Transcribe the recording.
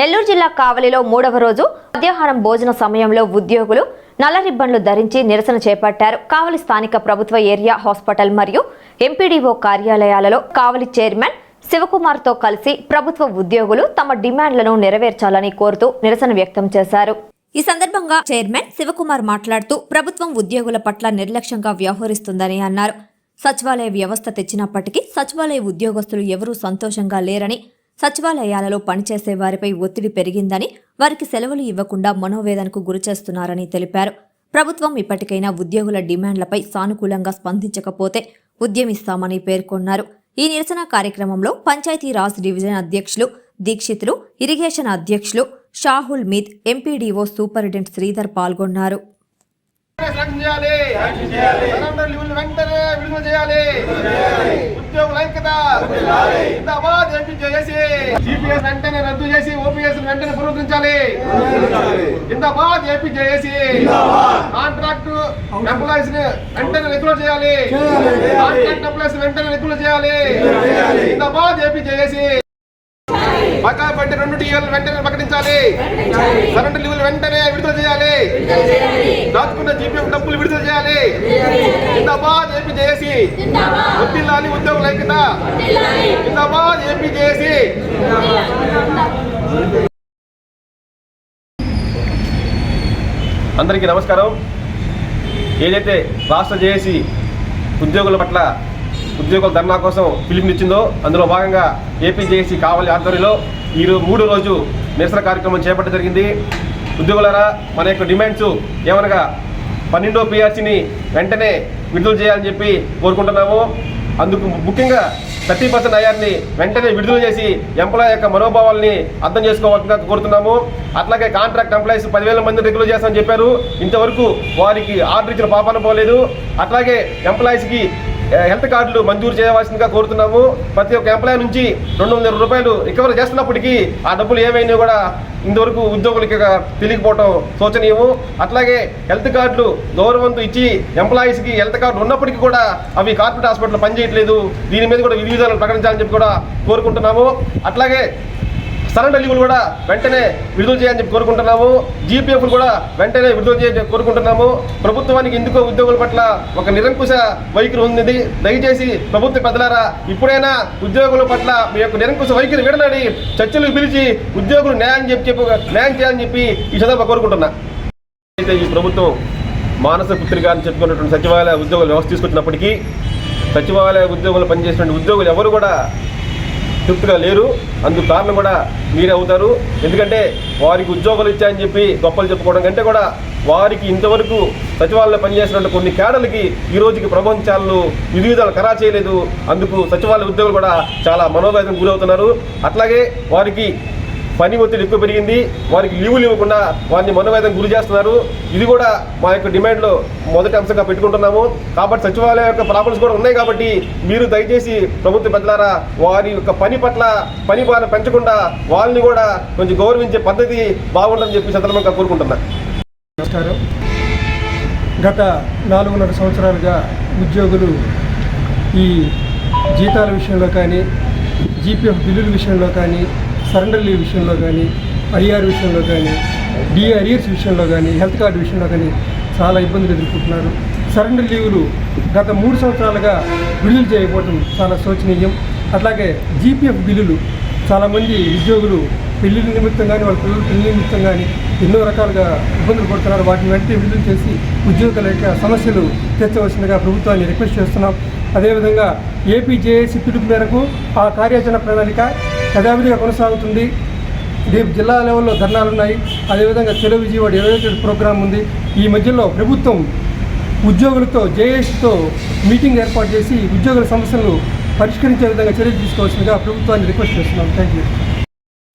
నెల్లూరు జిల్లా కావలిలో మూడవ రోజు మధ్యాహ్నం భోజన సమయంలో ఉద్యోగులు నల్ల రిబ్బన్లు ధరించి నిరసన చేపట్టారు. కావలి స్థానిక ప్రభుత్వ ఏరియా హాస్పిటల్ మరియు ఎంపీడీఓ కార్యాలయాలలో కావలి చైర్మన్ శివకుమార్తో కలిసి ప్రభుత్వ ఉద్యోగులు తమ డిమాండ్లను నెరవేర్చాలని కోరుతూ నిరసన వ్యక్తం చేశారు. ఈ సందర్భంగా చైర్మన్ శివకుమార్ మాట్లాడుతూ ప్రభుత్వం ఉద్యోగుల పట్ల నిర్లక్ష్యంగా వ్యవహరిస్తుందని అన్నారు. సచివాలయ వ్యవస్థ తెచ్చినప్పటికీ సచివాలయ ఉద్యోగస్తులు ఎవరూ సంతోషంగా లేరని సచివాలయాలలో పనిచేసే వారిపై ఒత్తిడి పెరిగిందని వారికి సెలవులు ఇవ్వకుండా మనోవేదనకు గురిచేస్తున్నారని తెలిపారు. ప్రభుత్వం ఇప్పటికైనా ఉద్యోగుల డిమాండ్లపై సానుకూలంగా స్పందించకపోతే ఉద్యమిస్తామని పేర్కొన్నారు. ఈ నిరసన కార్యక్రమంలో పంచాయతీరాజ్ డివిజన్ అధ్యక్షులు దీక్షితులు ఇరిగేషన్ అధ్యక్షులు షాహుల్ మీద్ ఎంపీడీఓ సూపరింటెండెంట్ శ్రీధర్ పాల్గొన్నారు. చేయాలి వెంటనే విడుదల చేయాలి. సిపిఎస్ వెంటనే రద్దు చేసి ఓపీఎస్ వెంటనే పునరుద్ధరించాలి. జిందాబాద్ ఏపీ చేసి కాంట్రాక్ట్ ఎంప్లాయీస్ వెంటనే రెగ్యులర్ చేయాలి. కాంట్రాక్ట్ ఎంప్లాయీస్ వెంటనే రెగ్యులర్ చేయాలి. జిందాబాద్ ఏపీ చేసి బకాయి పట్టి రెండు టీఎల్ వెంటనే ప్రకటించాలి. సరెండర్ లీవులు వెంటనే విడుదల చేయాలి. దాచుకున్న జీపీఎఫ్ డబ్బులు విడుదల చేయాలి. జిందాబాద్ ఏపీ చేసి వద్దిల్లాలి ఉద్యోగుల ఐక్యత. జిందాబాద్ ఏపీ చేసి అందరికీ నమస్కారం. ఏదైతే రాష్ట్ర జేఏసీ ఉద్యోగుల పట్ల ఉద్యోగుల ధర్నా కోసం పిలుపునిచ్చిందో అందులో భాగంగా ఏపీజేఏసీ కావాలి కావలి ఆధ్వర్యంలో ఈరోజు మూడో రోజు నిరసన కార్యక్రమం చేపట్టడం జరిగింది. ఉద్యోగులారా మన యొక్క డిమాండ్స్ ఏమనగా పన్నెండో పిఆర్సీని వెంటనే విడుదల చేయాలని చెప్పి కోరుకుంటున్నాము. అందుకు ముఖ్యంగా థర్టీ పర్సెంట్ ఐఆర్ని వెంటనే విడుదల చేసి ఎంప్లాయ్ యొక్క మనోభావాల్ని అర్థం చేసుకోవాలని కోరుతున్నాము. అట్లాగే కాంట్రాక్ట్ ఎంప్లాయీస్ పదివేల మంది రెగ్యులర్ చేస్తామని చెప్పారు. ఇంతవరకు వారికి ఆర్డర్ ఇచ్చిన పాపాన పోలేదు అట్లాగే ఎంప్లాయీస్కి హెల్త్ కార్డులు మంజూరు చేయవలసిందిగా కోరుతున్నాము. ప్రతి ఒక్క ఎంప్లాయీ నుంచి రెండు వందల రూపాయలు రికవర్ చేస్తున్నప్పటికీ ఆ డబ్బులు ఏమైనా కూడా ఇంతవరకు ఉద్యోగులకి తెలియకపోవటం శోచనీయము. అట్లాగే హెల్త్ కార్డులు గౌరవంతో ఇచ్చి ఎంప్లాయీస్కి హెల్త్ కార్డు ఉన్నప్పటికీ కూడా అవి కార్పొరేట్ హాస్పిటల్ పనిచేయట్లేదు. దీని మీద కూడా విధి విధానాలు ప్రకటించాలని చెప్పి కూడా కోరుకుంటున్నాము. అట్లాగే సరెండర్ లీవులు కూడా వెంటనే విడుదల చేయాలని చెప్పి కోరుకుంటున్నాము. జీపీఎఫ్లు కూడా వెంటనే విడుదల చేయాలని కోరుకుంటున్నాము. ప్రభుత్వానికి ఎందుకో ఉద్యోగుల పట్ల ఒక నిరంకుశ వైఖరి ఉంది దయచేసి ప్రభుత్వ పెద్దలారా ఇప్పుడైనా ఉద్యోగుల పట్ల మీ యొక్క నిరంకుశ వైఖరి విడనాడి చర్చలు పిలిచి ఉద్యోగులు న్యాయం చెప్పి చెప్పు న్యాయం చేయాలని చెప్పి ఈ సందర్భంగా కోరుకుంటున్నా. అయితే ఈ ప్రభుత్వం మానస పుత్రిక అని చెప్పుకున్నటువంటి సచివాలయ ఉద్యోగుల వ్యవస్థ తీసుకొచ్చినప్పటికీ సచివాలయ ఉద్యోగులు పనిచేసినటువంటి ఉద్యోగులు ఎవరు కూడా తృప్తిగా లేరు. అందుకు కారణం కూడా మీరే అవుతారు. ఎందుకంటే వారికి ఉద్యోగాలు ఇచ్చాయని చెప్పి గొప్పలు చెప్పుకోవడం కంటే కూడా వారికి ఇంతవరకు సచివాలయంలో పనిచేసినటువంటి కొన్ని కేడలకి ఈ రోజుకి ప్రపంచాలను విధి విధాలు ఖరా చేయలేదు. అందుకు సచివాలయ ఉద్యోగులు కూడా చాలా మనోవేదన గురవుతున్నారు. అట్లాగే వారికి పని ఒత్తిడి ఎక్కువ పెరిగింది. వారికి లీవులు ఇవ్వకుండా వారిని మనోవేదం గురి చేస్తున్నారు. ఇది కూడా మా యొక్క డిమాండ్లో మొదటి అంశంగా పెట్టుకుంటున్నాము. కాబట్టి సచివాలయం యొక్క ప్రాబ్లమ్స్ కూడా ఉన్నాయి కాబట్టి మీరు దయచేసి ప్రభుత్వ పెద్దలారా వారి యొక్క పని పట్ల పని భారం పెంచకుండా వాళ్ళని కూడా కొంచెం గౌరవించే పద్ధతి బాగుంటుందని చెప్పి సందర్భంగా కోరుకుంటున్నా. నమస్కారం. గత నాలుగున్నర సంవత్సరాలుగా ఉద్యోగులు ఈ జీతాల విషయంలో కానీ జీపీఎఫ్ బిల్లుల విషయంలో కానీ సరెండర్ లీవ్ విషయంలో కానీ ఐఆర్ విషయంలో కానీ డిఆర్ఈర్స్ విషయంలో కానీ హెల్త్ కార్డు విషయంలో కానీ చాలా ఇబ్బందులు ఎదుర్కొంటున్నారు. సరెండర్ లీవులు గత మూడు సంవత్సరాలుగా విడుదల చేయకపోవడం చాలా శోచనీయం. అట్లాగే జీపీఎఫ్ బిల్లులు చాలామంది ఉద్యోగులు పెళ్ళి నిమిత్తం కానీ వాళ్ళ పిల్లల పెళ్ళి నిమిత్తం కానీ ఎన్నో రకాలుగా ఇబ్బందులు పడుతున్నారు. వాటిని వెంటనే విడుదల చేసి ఉద్యోగుల యొక్క సమస్యలు తెచ్చవలసిందిగా ప్రభుత్వాన్ని రిక్వెస్ట్ చేస్తున్నాం. అదేవిధంగా ఏపీ జేఏసీ పిలుపు మేరకు ఆ కార్యాచరణ ప్రణాళిక యథావిధిగా కొనసాగుతుంది. రేపు జిల్లా లెవెల్లో ధర్నాలు ఉన్నాయి. అదేవిధంగా చెలో విజయవాడ ఎలివేటెడ్ ప్రోగ్రాం ఉంది. ఈ మధ్యలో ప్రభుత్వం ఉద్యోగులతో జేఏసీతో మీటింగ్ ఏర్పాటు చేసి ఉద్యోగుల సమస్యలను పరిష్కరించే విధంగా చర్యలు తీసుకోవాల్సిందిగా ప్రభుత్వాన్ని రిక్వెస్ట్ చేస్తున్నాం. Thank you